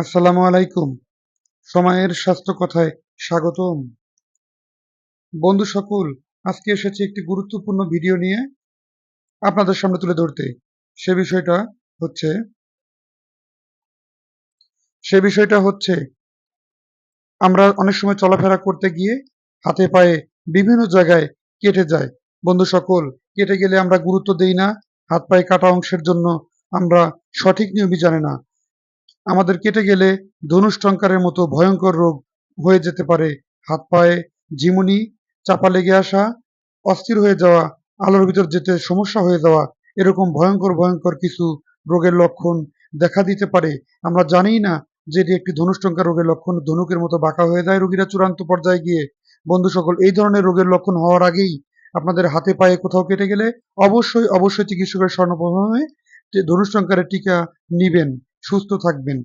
আসসালামু আলাইকুম। সময়ের স্বাস্থ্য কথায় স্বাগতম। বন্ধু সকল, আজকে এসেছি একটি গুরুত্বপূর্ণ ভিডিও নিয়ে আপনাদের সামনে তুলে ধরতে। সে বিষয়টা হচ্ছে, সে বিষয়টা হচ্ছে, আমরা অনেক সময় চলাফেরা করতে গিয়ে হাতে পায়ে বিভিন্ন জায়গায় কেটে যায় বন্ধু সকল, কেটে গেলে আমরা গুরুত্ব দেই না, হাত পায়ে কাটা অংশের জন্য আমরা সঠিক নিয়মই জানি না। আমাদের কেটে গেলে ধনুষ্টঙ্কারের মতো ভয়ঙ্কর রোগ হয়ে যেতে পারে। হাত পায়ে ঝিমুনি, চাপা লেগে আসা, অস্থির হয়ে যাওয়া, আলোর ভিতর যেতে সমস্যা হয়ে যাওয়া, এরকম ভয়ঙ্কর ভয়ঙ্কর কিছু রোগের লক্ষণ দেখা দিতে পারে। আমরা জানি না যে এটি একটি ধনুষ্টঙ্কার রোগের লক্ষণ। ধনুকের মতো বাঁকা হয়ে যায় রোগীরা চূড়ান্ত পর্যায়ে গিয়ে। বন্ধু সকল, এই ধরনের রোগের লক্ষণ হওয়ার আগেই আপনাদের হাতে পায়ে কোথাও কেটে গেলে অবশ্যই অবশ্যই চিকিৎসকের স্বর্ণপ্রভাবে ধনুষ্টঙ্কারের টিকা নিবেন। সুস্থ থাকবেন।